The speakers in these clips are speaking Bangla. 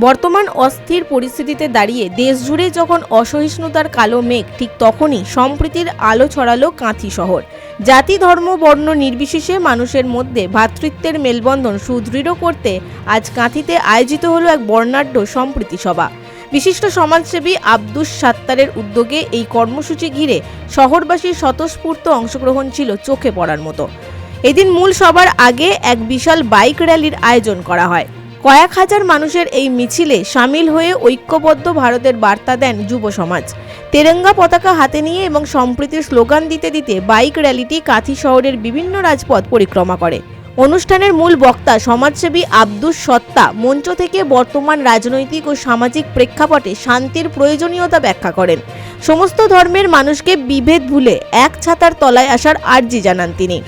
বর্তমান অস্থির পরিস্থিতিতে দাঁড়িয়ে দেশজুড়ে যখন অসহিষ্ণুতার কালো মেঘ, ঠিক তখনই সম্প্রীতির আলো ছড়ালো কাঁথি শহর। জাতি, ধর্ম, বর্ণ নির্বিশেষে মানুষের মধ্যে ভ্রাতৃত্বের মেলবন্ধন সুদৃঢ় করতে আজ কাঁথিতে আয়োজিত হলো এক বর্ণাঢ্য সম্প্রীতি সভা। বিশিষ্ট সমাজসেবী আব্দুস সাত্তারের উদ্যোগে এই কর্মসূচি ঘিরে শহরবাসীর স্বতঃস্ফূর্ত অংশগ্রহণ ছিল চোখে পড়ার মতো। এদিন মূল সবার আগে এক বিশাল বাইক র্যালির আয়োজন করা হয়। কয়েক হাজার মানুষের এই মিছিলে সামিল হয়ে ঐক্যবদ্ধ ভারতের বার্তা দেন যুব সমাজ। তেরঙ্গা পতাকা হাতে নিয়ে এবং সম্প্রীতির স্লোগান দিতে দিতে বাইক র্যালিটি কাথি শহরের বিভিন্ন রাজপথ পরিক্রমা করে। অনুষ্ঠানের মূল বক্তা সমাজসেবী আব্দুস সত্তা মঞ্চ থেকে বর্তমান রাজনৈতিক ও সামাজিক প্রেক্ষাপটে শান্তির প্রয়োজনীয়তা ব্যাখ্যা করেন। সমস্ত ধর্মের মানুষকে বিভেদ ভুলে এক ছাতার তলায় আসার আর্জি জানান তিনি।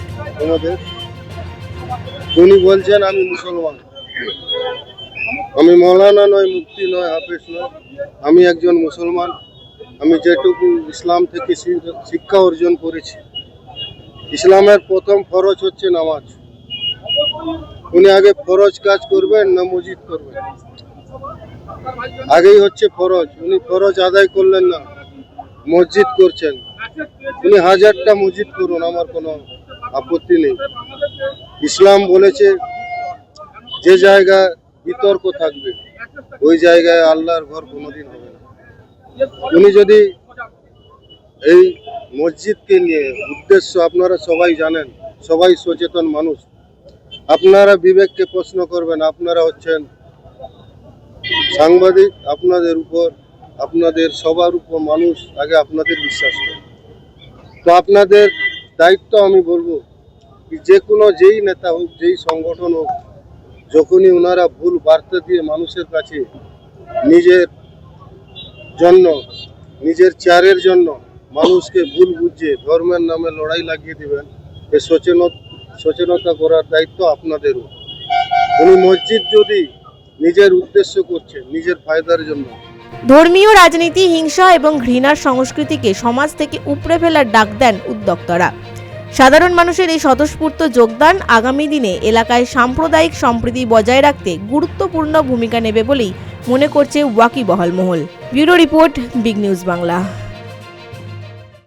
বলছেন, আমি মুসলমান। আমি মৌলানা নয় মুক্তি নয়, হাফেজ নয়। আমি একজন মুসলমান। আমি যেটুকু ইসলাম থেকে শিক্ষা অর্জন করেছি। ইসলামের প্রথম ফরজ হচ্ছে নামাজ। উনি আগে ফরজ কাজ করবেন না মসজিদ করবেন। আগেই হচ্ছে ফরজ। উনি ফরজ আদায় করলেন না। মসজিদ করছেন। উনি হাজারটা মসজিদ করুন, আমার কোনো আপত্তি নেই। ইসলাম বলেছে যে জায়গায় বিতর্ক থাকবে, ওই জায়গায় আল্লাহর ঘর কোনোদিন হবে না। উনি যদি এই মসজিদকে নিয়ে উদ্দেশ্য আপনারা সবাই জানেন, সবাই সচেতন মানুষ, আপনারা বিবেককে প্রশ্ন করবেন, আপনারা হচ্ছেন সাংবাদিক, আপনাদের উপর, আপনাদের সবার উপর মানুষ আগে আপনাদের বিশ্বাস করে। তো আপনাদের দায়িত্ব আমি বলব, যে কোনো যেই নেতা হোক, যেই সংগঠন হোক যখনই ওনারা ভুল বার্তা দিয়ে মানুষের কাছে নিজের জন্য, নিজের চেয়ারের জন্য মানুষকে ভুল বুঝিয়ে ধর্মের নামে লড়াই লাগিয়ে দেবেন, এ সচেন সচেতনতা করার দায়িত্ব আপনাদেরও। উনি মসজিদ যদি নিজের উদ্দেশ্য করছে, নিজের ফায়দার জন্য। ধর্মীয় রাজনীতি, হিংসা এবং ঘৃণার সংস্কৃতিকে সমাজ থেকে উপড়ে ফেলার ডাক দেন উদ্যোক্তারা। সাধারণ মানুষের এই স্বতঃস্ফূর্ত যোগদান আগামী দিনে এলাকায় সাম্প্রদায়িক সম্প্রীতি বজায় রাখতে গুরুত্বপূর্ণ ভূমিকা নেবে বলেই মনে করছে ওয়াকিবহাল মহল bureau report, big news Bangla.